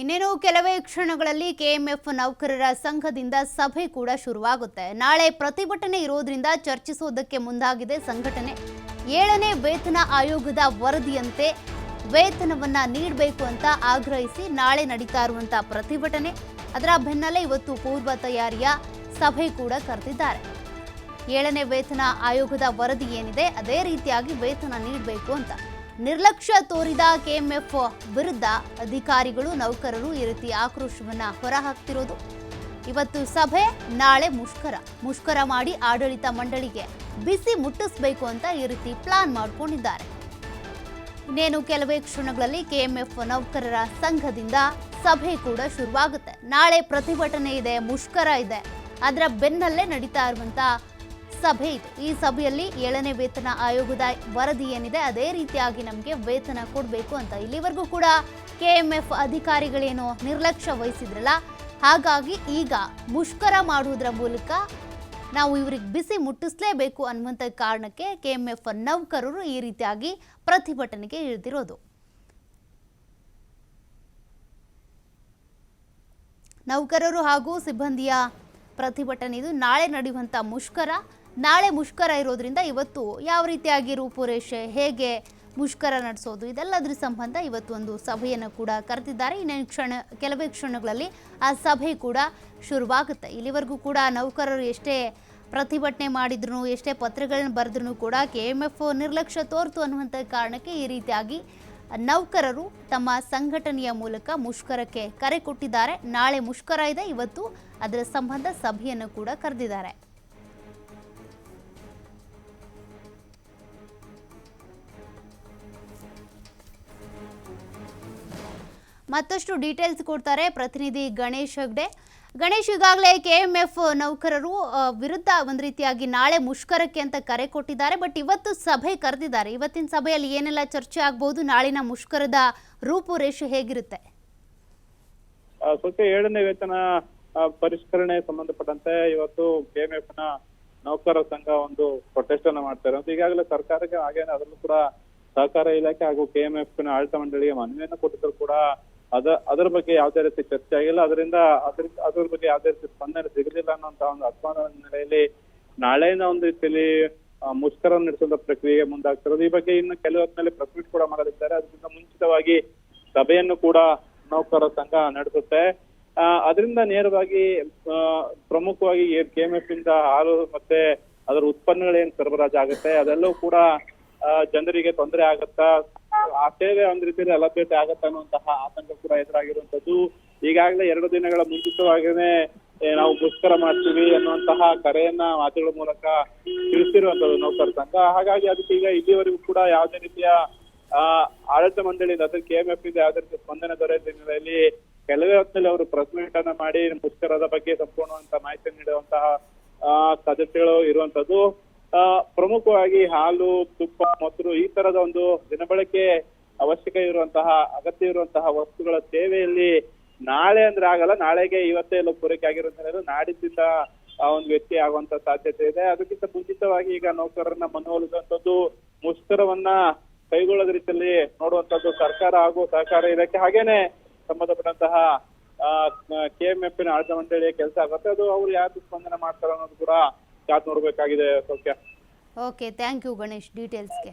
ಇನ್ನೇನು ಕೆಲವೇ ಕ್ಷಣಗಳಲ್ಲಿ ಕೆಎಂಎಫ್ ನೌಕರರ ಸಂಘದಿಂದ ಸಭೆ ಕೂಡ ಶುರುವಾಗುತ್ತೆ. ನಾಳೆ ಪ್ರತಿಭಟನೆ ಇರೋದ್ರಿಂದ ಚರ್ಚಿಸೋದಕ್ಕೆ ಮುಂದಾಗಿದೆ ಸಂಘಟನೆ. ಏಳನೇ ವೇತನ ಆಯೋಗದ ವರದಿಯಂತೆ ವೇತನವನ್ನ ನೀಡಬೇಕು ಅಂತ ಆಗ್ರಹಿಸಿ ನಾಳೆ ನಡೀತಾ ಇರುವಂತ ಪ್ರತಿಭಟನೆ. ಅದರ ಬೆನ್ನಲ್ಲೇ ಇವತ್ತು ಪೂರ್ವ ತಯಾರಿಯ ಸಭೆ ಕೂಡ ಕರೆದಿದ್ದಾರೆ. ಏಳನೇ ವೇತನ ಆಯೋಗದ ವರದಿ ಏನಿದೆ, ಅದೇ ರೀತಿಯಾಗಿ ವೇತನ ನೀಡಬೇಕು ಅಂತ. ನಿರ್ಲಕ್ಷ್ಯ ತೋರಿದ ಕೆಎಂಎಫ್ ವಿರುದ್ಧ ಅಧಿಕಾರಿಗಳು, ನೌಕರರು ಈ ರೀತಿ ಆಕ್ರೋಶವನ್ನ ಹೊರಹಾಕ್ತಿರೋದು. ಇವತ್ತು ಸಭೆ, ನಾಳೆ ಮುಷ್ಕರ. ಮುಷ್ಕರ ಮಾಡಿ ಆಡಳಿತ ಮಂಡಳಿಗೆ ಬಿಸಿ ಮುಟ್ಟಿಸ್ಬೇಕು ಅಂತ ಈ ರೀತಿ ಪ್ಲಾನ್ ಮಾಡ್ಕೊಂಡಿದ್ದಾರೆ. ಇನ್ನೇನು ಕೆಲವೇ ಕ್ಷಣಗಳಲ್ಲಿ ಕೆಎಂಎಫ್ ನೌಕರರ ಸಂಘದಿಂದ ಸಭೆ ಕೂಡ ಶುರುವಾಗುತ್ತೆ. ನಾಳೆ ಪ್ರತಿಭಟನೆ ಇದೆ, ಮುಷ್ಕರ ಇದೆ. ಅದರ ಬೆನ್ನಲ್ಲೇ ನಡೀತಾ ಇರುವಂತ ಸಭೆ ಇದು. ಈ ಸಭೆಯಲ್ಲಿ ಏಳನೇ ವೇತನ ಆಯೋಗದ ವರದಿ ಏನಿದೆ, ಅದೇ ರೀತಿಯಾಗಿ ನಮಗೆ ವೇತನ ಕೊಡಬೇಕು ಅಂತ. ಇಲ್ಲಿವರೆಗೂ ಕೂಡ ಕೆಎಂಎಫ್ ಅಧಿಕಾರಿಗಳೇನು ನಿರ್ಲಕ್ಷ್ಯ ವಹಿಸಿದ್ರಲ್ಲ, ಹಾಗಾಗಿ ಈಗ ಮುಷ್ಕರ ಮಾಡುವುದರ ಮೂಲಕ ನಾವು ಇವ್ರಿಗೆ ಬಿಸಿ ಮುಟ್ಟಿಸಲೇಬೇಕು ಅನ್ನುವಂಥ ಕಾರಣಕ್ಕೆ ಕೆಎಂಎಫ್ ನೌಕರರು ಈ ರೀತಿಯಾಗಿ ಪ್ರತಿಭಟನೆಗೆ ಇಳಿದಿರೋದು. ನೌಕರರು ಹಾಗೂ ಸಿಬ್ಬಂದಿಯ ಪ್ರತಿಭಟನೆ ಇದು. ನಾಳೆ ನಡೆಯುವಂಥ ಮುಷ್ಕರ ನಾಳೆ ಮುಷ್ಕರ ಇರೋದ್ರಿಂದ ಇವತ್ತು ಯಾವ ರೀತಿಯಾಗಿ ರೂಪುರೇಷೆ ಹೇಗೆ ಮುಷ್ಕರ ನಡೆಸೋದು? ಇದೆಲ್ಲದರ ಸಂಬಂಧ ಇವತ್ತು ಒಂದು ಸಭೆಯನ್ನು ಕೂಡ ಕರೆದಿದ್ದಾರೆ. ಇನ್ನೇ ಕ್ಷಣ, ಕೆಲವೇ ಕ್ಷಣಗಳಲ್ಲಿ ಆ ಸಭೆ ಕೂಡ ಶುರುವಾಗುತ್ತೆ. ಇಲ್ಲಿವರೆಗೂ ಕೂಡ ನೌಕರರು ಎಷ್ಟೇ ಪ್ರತಿಭಟನೆ ಮಾಡಿದ್ರು ಎಷ್ಟೇ ಪತ್ರಗಳನ್ನ ಬರೆದ್ರು ಕೂಡ ಕೆ ಎಂ ಎಫ್ ನಿರ್ಲಕ್ಷ್ಯ ತೋರ್ತು ಅನ್ನುವಂಥ ಕಾರಣಕ್ಕೆ ಈ ರೀತಿಯಾಗಿ ನೌಕರರು ತಮ್ಮ ಸಂಘಟನೆಯ ಮೂಲಕ ಮುಷ್ಕರಕ್ಕೆ ಕರೆ ಕೊಟ್ಟಿದ್ದಾರೆ. ನಾಳೆ ಮುಷ್ಕರ ಇದೆ. ಇವತ್ತು ಅದರ ಸಂಬಂಧ ಸಭೆಯನ್ನು ಕೂಡ ಕರೆದಿದ್ದಾರೆ. ಮತ್ತಷ್ಟು ಡೀಟೇಲ್ಸ್ ಕೊಡ್ತಾರೆ ಪ್ರತಿನಿಧಿ ಗಣೇಶ್ ಹೆಗ್ಡೆ. ಗಣೇಶ್ ಈಗಾಗಲೇ ಕೆ ಎಂ ಎಫ್ ನೌಕರರು ವಿರುದ್ಧ ಒಂದು ರೀತಿಯಾಗಿ ನಾಳೆ ಮುಷ್ಕರಕ್ಕೆ ಅಂತ ಕರೆ ಕೊಟ್ಟಿದ್ದಾರೆ. ಬಟ್ ಇವತ್ತು ಸಭೆ ಕರೆದಿದ್ದಾರೆ. ಇವತ್ತಿನ ಸಭೆಯಲ್ಲಿ ಏನೆಲ್ಲ ಚರ್ಚೆ ಆಗ್ಬೋದು, ನಾಳಿನ ಮುಷ್ಕರದ ರೂಪುರೇಷೆ ಹೇಗಿರುತ್ತೆ? ಏಳನೇ ವೇತನ ಪರಿಷ್ಕರಣೆ ಸಂಬಂಧಪಟ್ಟಂತೆ ಇವತ್ತು ಕೆ ಎಂ ಎಫ್ನ ನೌಕರರ ಸಂಘ ಒಂದು ಪ್ರೊಟೆಸ್ಟ್ ಅನ್ನ ಮಾಡ್ತಾರೆ ಈಗಾಗಲೇ ಸರ್ಕಾರಕ್ಕೆ ಹಾಗೇನೆ ಅದರಲ್ಲೂ ಕೂಡ ಸಹಕಾರ ಇಲಾಖೆ ಹಾಗೂ ಕೆಎಂಎಫ್ನ ಆಡಳಿತ ಮಂಡಳಿಗೆ ಮನವಿಯನ್ನು ಕೊಟ್ಟಿದ್ರು ಕೂಡ ಅದ, ಅದರ ಬಗ್ಗೆ ಯಾವುದೇ ರೀತಿ ಚರ್ಚೆ ಆಗಿಲ್ಲ. ಅದರಿಂದ ಅದ್ರ ಅದ್ರ ಬಗ್ಗೆ ಯಾವುದೇ ರೀತಿ ಸ್ಪಂದನೆ ಸಿಗಲಿಲ್ಲ ಅನ್ನೋಂತ ಒಂದು ಅಸಮಾನ ಹಿನ್ನೆಲೆಯಲ್ಲಿ ನಾಳೆನ ಒಂದು ರೀತಿಯಲ್ಲಿ ಮುಷ್ಕರ ನಡೆಸುವಂತ ಪ್ರಕ್ರಿಯೆ ಮುಂದಾಗ್ತಿರೋದು ಈ ಬಗ್ಗೆ ಇನ್ನು ಕೆಲವು ಹೊತ್ತಿನಲ್ಲಿ ಪ್ರೆಸ್ ಮೀಟ್ ಕೂಡ ಮಾಡಲಿದ್ದಾರೆ. ಅದಕ್ಕಿಂತ ಮುಂಚಿತವಾಗಿ ಸಭೆಯನ್ನು ಕೂಡ ನೌಕರರ ಸಂಘ ನಡೆಸುತ್ತೆ. ಅದರಿಂದ ನೇರವಾಗಿ ಪ್ರಮುಖವಾಗಿ ಕೆಎಂಎಫ್ ಇಂದ ಹಾಲು ಮತ್ತೆ ಅದರ ಉತ್ಪನ್ನಗಳೇನ್ ಸರಬರಾಜು ಆಗುತ್ತೆ ಅದೆಲ್ಲವೂ ಕೂಡ ಜನರಿಗೆ ತೊಂದರೆ ಆಗತ್ತಾ ಆ ಸೇವೆ ಒಂದ್ ರೀತಿಯಲ್ಲಿ ಅಲಭ್ಯತೆ ಆಗತ್ತೆ ಅನ್ನುವಂತಹ ಆತಂಕ ಕೂಡ ಎದುರಾಗಿರುವಂತದ್ದು ಈಗಾಗಲೇ ಎರಡು ದಿನಗಳ ಮುಂಚಿತವಾಗಿನೇ ನಾವು ಮುಷ್ಕರ ಮಾಡ್ತೀವಿ ಅನ್ನುವಂತಹ ಕರೆಯನ್ನ ಮಾತುಗಳ ಮೂಲಕ ತಿಳಿಸಿರುವಂತದ್ದು ನೌಕರ ಸಂಘ. ಹಾಗಾಗಿ ಅದಕ್ಕೆ ಈಗ ಇಲ್ಲಿವರೆಗೂ ಕೂಡ ಯಾವುದೇ ರೀತಿಯ, ಆ, ಆಡಳಿತ ಮಂಡಳಿಯಿಂದ ಅದ್ರ ಕೆಎಂಎಫ್ ಇಂದ ಯಾವುದೇ ರೀತಿಯ ಸ್ಪಂದನೆ ದೊರೆಯದ ಹಿನ್ನೆಲೆಯಲ್ಲಿ ಕೆಲವೇ ಹೊತ್ತಿನಲ್ಲಿ ಅವರು ಪ್ರೆಸ್ ಮೀಟ್ ಅನ್ನ ಮಾಡಿ ಮುಷ್ಕರದ ಬಗ್ಗೆ ಸಂಪೂರ್ಣವಂತ ಮಾಹಿತಿ ನೀಡುವಂತಹ ಸಾಧ್ಯತೆಗಳು ಇರುವಂತದ್ದು ಪ್ರಮುಖವಾಗಿ ಹಾಲು, ತುಪ್ಪ, ಮೊಸರು ಈ ತರದ ಒಂದು ದಿನಬಳಕೆ ಅವಶ್ಯಕ ಇರುವಂತಹ, ಅಗತ್ಯ ಇರುವಂತಹ ವಸ್ತುಗಳ ಸೇವೆಯಲ್ಲಿ ನಾಳೆ ಅಂದ್ರೆ ಆಗಲ್ಲ, ನಾಳೆಗೆ ಇವತ್ತೇ ಎಲ್ಲ ಪೂರೈಕೆ ಆಗಿರುವಂತ ನಾಡಿದ್ದಿಂದ ಆ ಒಂದು ವ್ಯಕ್ತಿ ಆಗುವಂತ ಸಾಧ್ಯತೆ ಇದೆ. ಅದಕ್ಕಿಂತ ಮುಂಚಿತವಾಗಿ ಈಗ ನೌಕರರನ್ನ ಮನವೊಲಿಸುವಂತದ್ದು ಮುಷ್ಕರವನ್ನ ಕೈಗೊಳ್ಳೋದ ರೀತಿಯಲ್ಲಿ ನೋಡುವಂತದ್ದು ಸರ್ಕಾರ ಹಾಗೂ ಸಹಕಾರ ಇದಕ್ಕೆ ಹಾಗೇನೆ ಸಂಬಂಧಪಟ್ಟಂತಹ ಕೆಎಂಎಫ್ನ ಆಡಳಿತ ಮಂಡಳಿಯ ಕೆಲಸ ಆಗುತ್ತೆ. ಅದು ಅವ್ರು ಯಾರು ಸ್ಪಂದನೆ ಮಾಡ್ತಾರೆ ಅನ್ನೋದು ಕೂಡ ಕಾದ್ ನೋಡ್ಬೇಕಾಗಿದೆ ಸೌಖ್ಯ. Okay thank you Ganesh ಡೀಟೇಲ್ಸ್ಗೆ